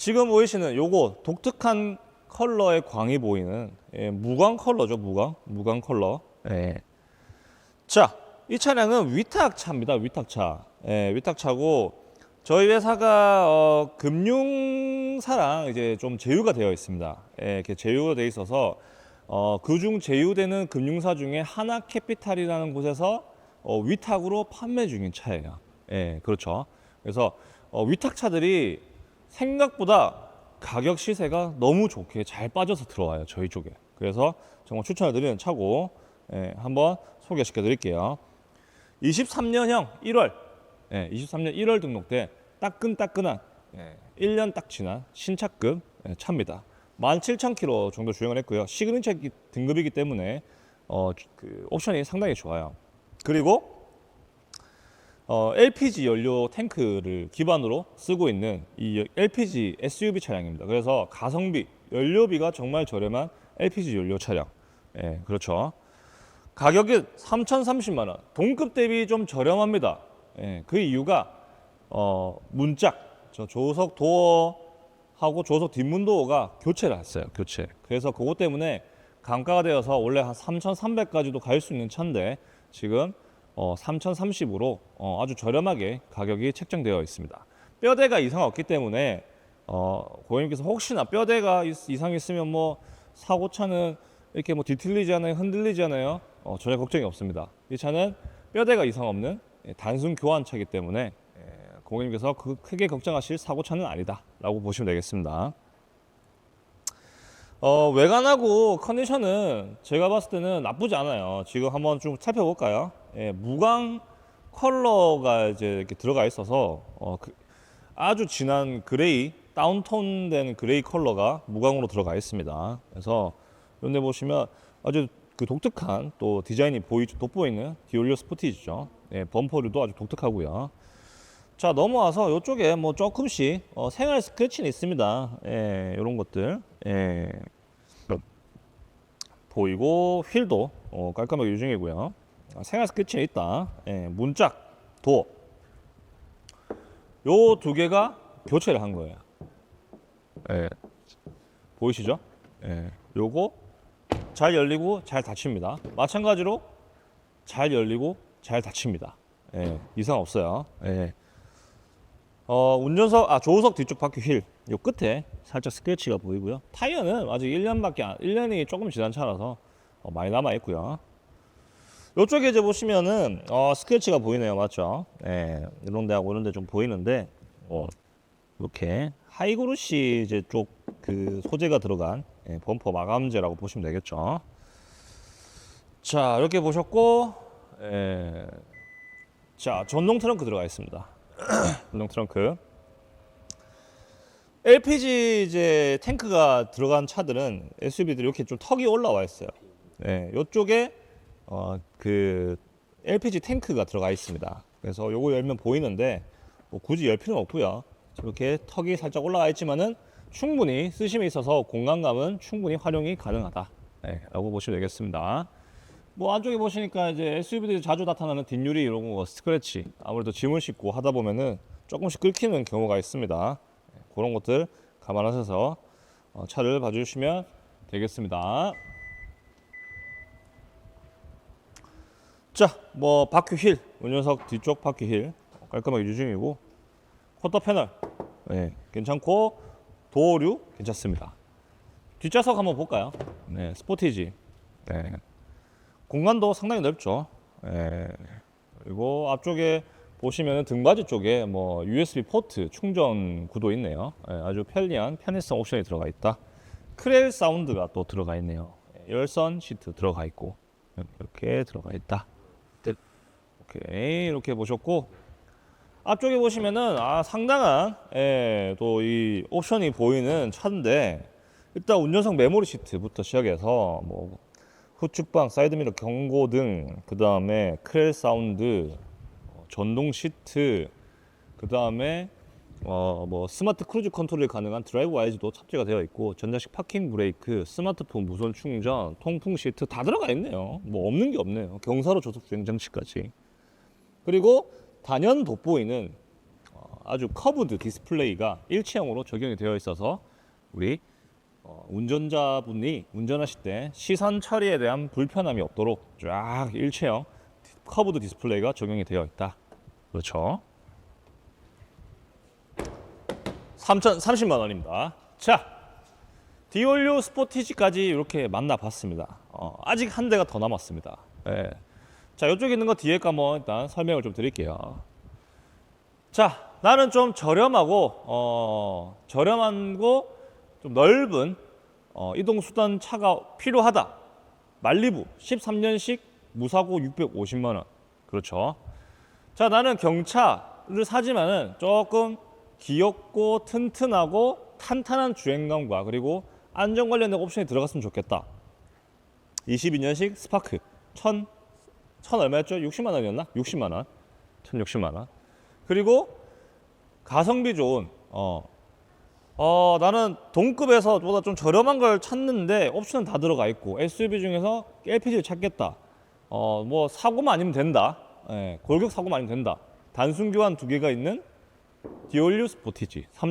지금 보이시는 요거 독특한 컬러의 광이 보이는 예, 무광 컬러죠, 무광. 무광 컬러. 예. 자, 이 차량은 위탁차입니다. 위탁차. 예, 위탁차고 저희 회사가 어, 금융사랑 이제 좀 제휴가 되어 있습니다. 예, 이렇게 제휴가 되어 있어서 어, 그중 제휴되는 금융사 중에 하나캐피탈이라는 곳에서 어, 위탁으로 판매 중인 차예요. 예, 그렇죠. 그래서 어, 위탁차들이 생각보다 가격 시세가 너무 좋게 잘 빠져서 들어와요 저희 쪽에. 그래서 정말 추천을 드리는 차고 예, 한번 소개시켜 드릴게요. 23년형 1월, 예, 23년 1월 등록된 따끈따끈한 예, 1년 딱 지난 신차급 예, 차입니다. 17,000km 정도 주행을 했고요. 시그니처 기- 등급이기 때문에 어, 그 옵션이 상당히 좋아요. 그리고 어, LPG 연료 탱크를 기반으로 쓰고 있는 이 LPG SUV 차량입니다. 그래서 가성비, 연료비가 정말 저렴한 LPG 연료 차량. 예, 그렇죠. 가격은 3,030만 원. 동급 대비 좀 저렴합니다. 예, 그 이유가 어, 문짝, 저 조석 도어하고 조석 뒷문 도어가 교체를 했어요. 교체. 그래서 그것 때문에 감가가 되어서 원래 한 3,300까지도 갈 수 있는 차인데 지금 어, 3,030으로 어, 아주 저렴하게 가격이 책정되어 있습니다. 뼈대가 이상 없기 때문에 어, 고객님께서 혹시나 뼈대가 있- 이상 있으면 뭐 사고 차는 이렇게 뭐 뒤틀리지 않아요, 흔들리지 않아요. 어, 전혀 걱정이 없습니다. 이 차는 뼈대가 이상 없는 예, 단순 교환차이기 때문에 예, 고객님께서 그 크게 걱정하실 사고 차는 아니다라고 보시면 되겠습니다. 어, 외관하고 컨디션은 제가 봤을 때는 나쁘지 않아요. 지금 한번 좀 살펴볼까요? 예, 무광 컬러가 이제 이렇게 들어가 있어서 어, 그- 아주 진한 그레이, 다운톤 된 그레이 컬러가 무광으로 들어가 있습니다. 그래서 이런데 보시면 아주 그 독특한 또 디자인이 보이, 돋보이는 디올리오 스포티지죠. 예, 범퍼류도 아주 독특하고요. 자 넘어와서 이쪽에 뭐 조금씩 어, 생활 스크래치는 있습니다. 예, 이런 것들 예, 보이고 휠도 어, 깔끔하게 유중이고요. 아, 생활 스크래치는 있다. 예, 문짝, 도. 요 두 개가 교체를 한 거예요. 예, 보이시죠? 예, 요거 잘 열리고 잘 닫힙니다. 마찬가지로 잘 열리고 잘 닫힙니다. 예, 이상 없어요. 예. 어, 운전석, 아, 조수석 뒤쪽 바퀴 휠, 요 끝에 살짝 스크래치가 보이고요. 타이어는 아직 1년밖에 안, 1년이 조금 지난 차라서 어, 많이 남아 있고요. 요쪽에 이제 보시면은 어, 스크래치가 보이네요, 맞죠? 예, 이런 데하고 이런 데 좀 보이는데, 어, 이렇게 하이그루시 이제 쪽 그 소재가 들어간 예, 범퍼 마감재라고 보시면 되겠죠. 자, 이렇게 보셨고, 예, 자, 전동 트렁크 들어가 있습니다. 전동 트렁크. LPG 이제 탱크가 들어간 차들은 SUV들이 이렇게 좀 턱이 올라와 있어요. 네, 이쪽에 어, 그 LPG 탱크가 들어가 있습니다. 그래서 요거 열면 보이는데 뭐 굳이 열 필요는 없고요. 이렇게 턱이 살짝 올라와 있지만은 충분히 쓰심에 있어서 공간감은 충분히 활용이 가능하다. 네, 라고 보시면 되겠습니다. 뭐 안쪽에 보시니까 이제 SUV들이 자주 나타나는 뒷유리 이런 거 스크래치 아무래도 짐을 싣고 하다 보면은 조금씩 긁히는 경우가 있습니다. 네, 그런 것들 감안하셔서 어, 차를 봐주시면 되겠습니다. 자, 뭐 바퀴 휠, 운전석 뒤쪽 바퀴 휠 깔끔하게 유중이고 쿼터 패널 네, 괜찮고 도어류 괜찮습니다. 뒷좌석 한번 볼까요? 네, 스포티지. 네. 공간도 상당히 넓죠. 예. 그리고 앞쪽에 보시면 등받이 쪽에 뭐 USB 포트 충전 구도 있네요. 예, 아주 편리한 편의성 옵션이 들어가 있다. 크렐 사운드가 또 들어가 있네요. 예, 열선 시트 들어가 있고 이렇게 들어가 있다. 네. 오케이 이렇게 보셨고 앞쪽에 보시면은 아 상당한 예, 또 이 옵션이 보이는 차인데 일단 운전석 메모리 시트부터 시작해서 뭐 후측방, 사이드미러 경고 등, 그 다음에 크렐 사운드, 어, 전동 시트, 그 다음에 어, 뭐 스마트 크루즈 컨트롤이 가능한 드라이브 와이즈도 탑재가 되어 있고 전자식 파킹 브레이크, 스마트폰 무선 충전, 통풍 시트 다 들어가 있네요. 뭐 없는 게 없네요. 경사로 조속 주행 장치까지. 그리고 단연 돋보이는 어, 아주 커브드 디스플레이가 일체형으로 적용이 되어 있어서 우리 어, 운전자분이 운전하실 때 시선 처리에 대한 불편함이 없도록 쫙 일체형 디- 커브드 디스플레이가 적용이 되어 있다. 그렇죠. 3,030만 원입니다. 자, 디올류 스포티지까지 이렇게 만나봤습니다. 어, 아직 한 대가 더 남았습니다. 예. 자, 이쪽에 있는 거 뒤에 거 한번 일단 설명을 좀 드릴게요. 자, 나는 좀 저렴하고 어, 저렴하고 좀 넓은 어, 이동 수단 차가 필요하다. 말리부 13년식 무사고 650만 원. 그렇죠. 자, 나는 경차를 사지만은 조금 귀엽고 튼튼하고 탄탄한 주행감과 그리고 안전 관련된 옵션이 들어갔으면 좋겠다. 22년식 스파크 1000, 1000 얼마였죠? 60만 원이었나? 60만 원. 1060만 원. 그리고 가성비 좋은 어, 어 나는 동급에서 보다 좀 저렴한 걸 찾는데 옵션은 다 들어가 있고 SUV 중에서 LPG를 찾겠다. 어 뭐 사고만 아니면 된다. 예, 골격 사고만 아니면 된다. 단순 교환 두 개가 있는 디올류 스포티지